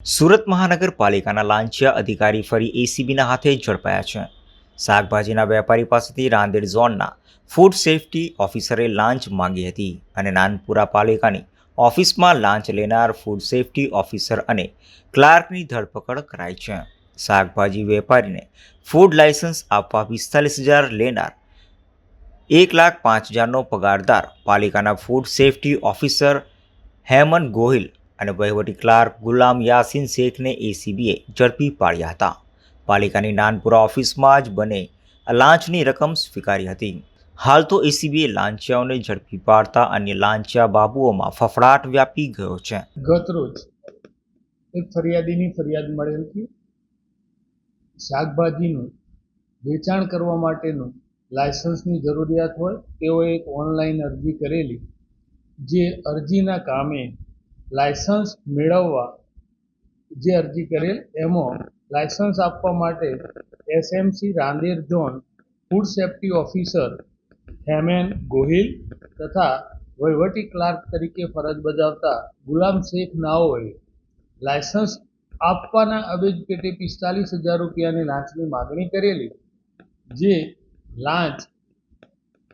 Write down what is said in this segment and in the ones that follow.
સુરત મહાનગરપાલિકાના લાંચિયા અધિકારી ફરી એસીબીના હાથે ઝડપાયા છે. શાકભાજીના વેપારી પાસેથી રાંદેર ઝોનના ફૂડ સેફટી ઓફિસરે લાંચ માંગી હતી અને નાનપુરા પાલિકાની ઓફિસમાં લાંચ લેનાર ફૂડ સેફ્ટી ઓફિસર અને ક્લાર્કની ધરપકડ કરાઈ છે. શાકભાજી વેપારીને ફૂડ લાયસન્સ આપવા પિસ્તાલીસ હજાર લેનાર એક લાખ પાંચ હજારનો પગારદાર પાલિકાના food safety officer Hemant Gohil અને વહીવટી ક્લાર્ક ગુલામ યાસીન શેખને એસીબીએ ઝડપી પાડ્યા હતા. પાલિકાની નાનપુરા ઓફિસમાં જ બને લાંચની રકમ સ્વીકારી હતી. હાલ તો એસીબીએ લાંચિયાઓને ઝડપી પાડતા અન્ય લાંચિયા બાબુઓમાં ફફડાટ વ્યાપી ગયો છે. ગત રોજ એક ફરિયાદીની ફરિયાદ મળેલ હતી. શાકભાજીનું વેચાણ કરવા માટેનું લાયસન્સની જરૂરિયાત હોય તેઓએ એક ઓનલાઈન અરજી કરેલી, જે અરજીના કામે લાયસન્સ મેળવવા જે અરજી કરેલ, એમાં લાયસન્સ આપવા માટે SMC Rander zone food safety officer Hemen Gohil તથા વહીવટી ક્લાર્ક તરીકે ફરજ બજાવતા ગુલામ શેખ નાઓએ લાયસન્સ આપવાના અવેજ પેટે પિસ્તાલીસ હજાર રૂપિયાની લાંચની માગણી કરેલી, જે લાંચ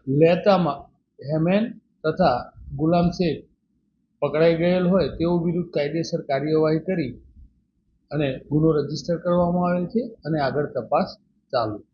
લેતામાં હેમેન તથા ગુલામ શેખ પકડાઈ ગયેલ હોય તેઓ વિરુદ્ધ કાયદેસર કાર્યવાહી કરી અને ગુનો રજિસ્ટર કરવામાં આવે છે અને આગળ તપાસ ચાલુ.